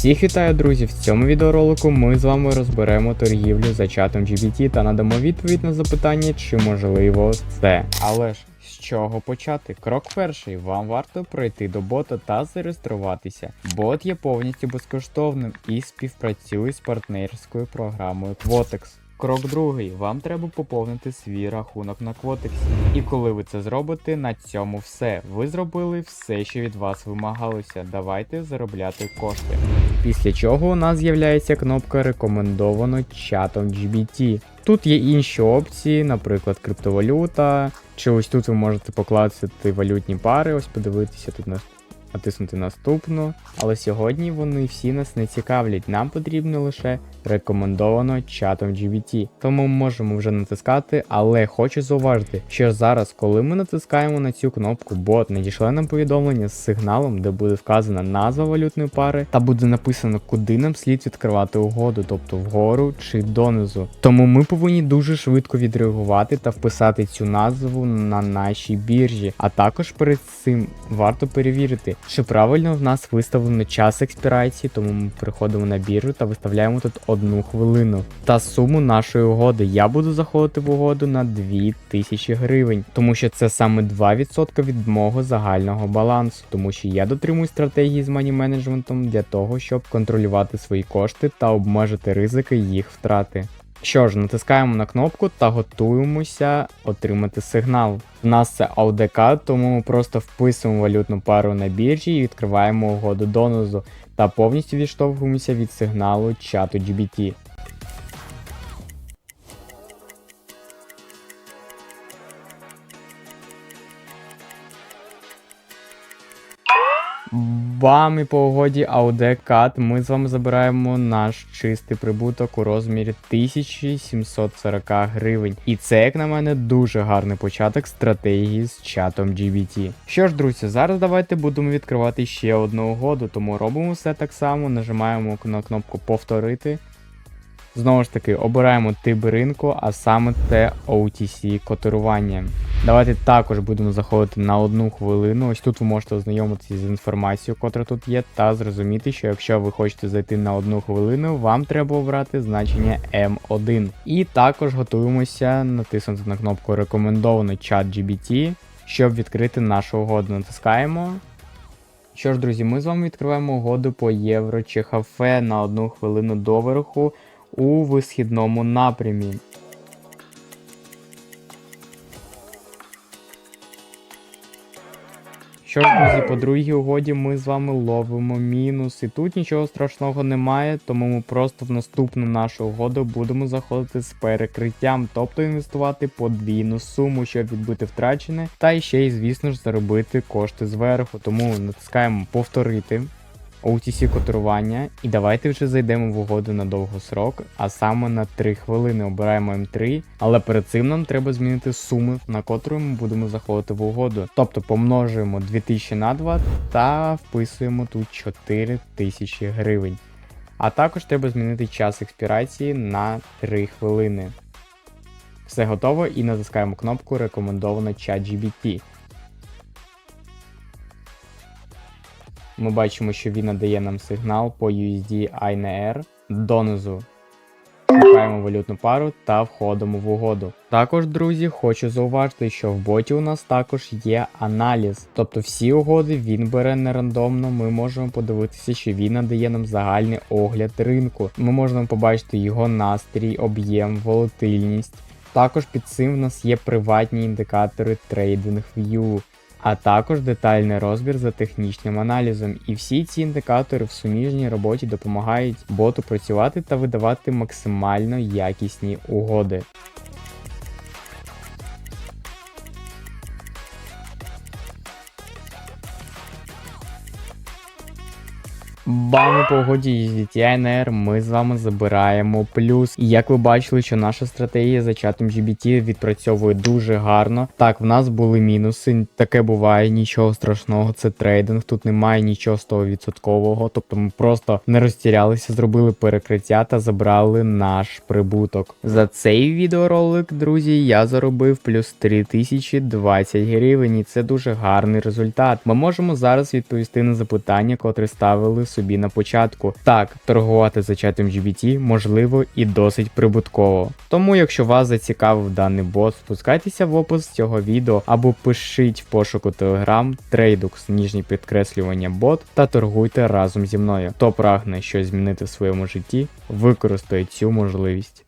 Всіх вітаю, друзі! В цьому відеоролику ми з вами розберемо торгівлю за чатом GBT та надамо відповідь на запитання, чи можливо це. Але ж з чого почати? Крок перший. Вам варто пройти до бота та зареєструватися. Бот є повністю безкоштовним і співпрацює з партнерською програмою Quotex. Крок другий. Вам треба поповнити свій рахунок на Quotex. І коли ви це зробите, на цьому все. Ви зробили все, що від вас вимагалося. Давайте заробляти кошти. Після чого у нас з'являється кнопка рекомендовано чатом GBT. Тут є інші опції, наприклад, криптовалюта, чи ось тут ви можете покласти валютні пари, ось подивитися тут на натиснути наступну. Але сьогодні вони всі нас не цікавлять. Нам потрібно лише рекомендовано чатом GBT. Тому можемо вже натискати, але хочу зауважити, що зараз, коли ми натискаємо на цю кнопку, бот надійшле нам повідомлення з сигналом, де буде вказана назва валютної пари, та буде написано, куди нам слід відкривати угоду, тобто вгору чи донизу. Тому ми повинні дуже швидко відреагувати та вписати цю назву на нашій біржі. А також перед цим варто перевірити, чи правильно в нас виставлено час експірації, тому ми приходимо на біржу та виставляємо тут одну хвилину. Та суму нашої угоди. Я буду заходити в угоду на 2000 гривень, тому що це саме 2% від мого загального балансу, тому що я дотримую стратегії з мані менеджментом для того, щоб контролювати свої кошти та обмежити ризики їх втрати. Що ж, натискаємо на кнопку та готуємося отримати сигнал. У нас це AUDK, тому ми просто вписуємо валютну пару на біржі і відкриваємо угоду донозу та повністю відштовхуємося від сигналу чату GBT. Бам і по угоді AUD Cut ми з вами забираємо наш чистий прибуток у розмірі 1740 гривень. І це, як на мене, дуже гарний початок стратегії з чатом GBT. Що ж, друзі, зараз давайте будемо відкривати ще одну угоду, тому робимо все так само, нажимаємо на кнопку повторити. Знову ж таки, обираємо тип ринку, а саме це OTC котирування. Давайте також будемо заходити на одну хвилину. Ось тут ви можете ознайомитися з інформацією, котра тут є, та зрозуміти, що якщо ви хочете зайти на одну хвилину, вам треба обрати значення M1. І також готуємося натиснути на кнопку рекомендовано чат GBT, щоб відкрити нашу угоду. Натискаємо. Що ж, друзі, ми з вами відкриваємо угоду по євро чи хафе на одну хвилину доверху у висхідному напрямі. Що ж, друзі, по другій угоді ми з вами ловимо мінус. І тут нічого страшного немає, тому ми просто в наступну нашу угоду будемо заходити з перекриттям, тобто інвестувати подвійну суму, щоб відбити втрачене, та ще й, звісно ж, заробити кошти зверху. Тому натискаємо повторити. OTC котирування, і давайте вже зайдемо в угоду на довгосрок, а саме на 3 хвилини обираємо М3, але перед цим нам треба змінити суми, на котру ми будемо заходити в угоду. Тобто помножуємо 2000 на 2 та вписуємо тут 4000 гривень. А також треба змінити час експірації на 3 хвилини. Все готово і натискаємо кнопку Рекомендовано ChatGPT. Ми бачимо, що він надає нам сигнал по USD INR донизу. Шукаємо валютну пару та входимо в угоду. Також, друзі, хочу зауважити, що в боті у нас також є аналіз. Тобто всі угоди він бере не рандомно, ми можемо подивитися, що він надає нам загальний огляд ринку. Ми можемо побачити його настрій, об'єм, волатильність. Також під цим в нас є приватні індикатори TradingView а також детальний розбір за технічним аналізом. І всі ці індикатори в суміжній роботі допомагають боту працювати та видавати максимально якісні угоди. Бами по угоді GTI ми з вами забираємо плюс. І як ви бачили, що наша стратегія за чатом GBT відпрацьовує дуже гарно. Так, в нас були мінуси, таке буває, нічого страшного, це трейдинг, тут немає нічого 100%, тобто ми просто не розтірялися, зробили перекриття та забрали наш прибуток. За цей відеоролик, друзі, я заробив плюс 3020 гривень, і це дуже гарний результат. Ми можемо зараз відповісти на запитання, котре ставили собі на початку. Так, торгувати за чатом GBT можливо і досить прибутково. Тому, якщо вас зацікавив даний бот, спускайтеся в опис цього відео або пишіть в пошуку Telegram Tradux, ніжні підкреслювання бот та торгуйте разом зі мною. Хто прагне щось змінити в своєму житті, використає цю можливість.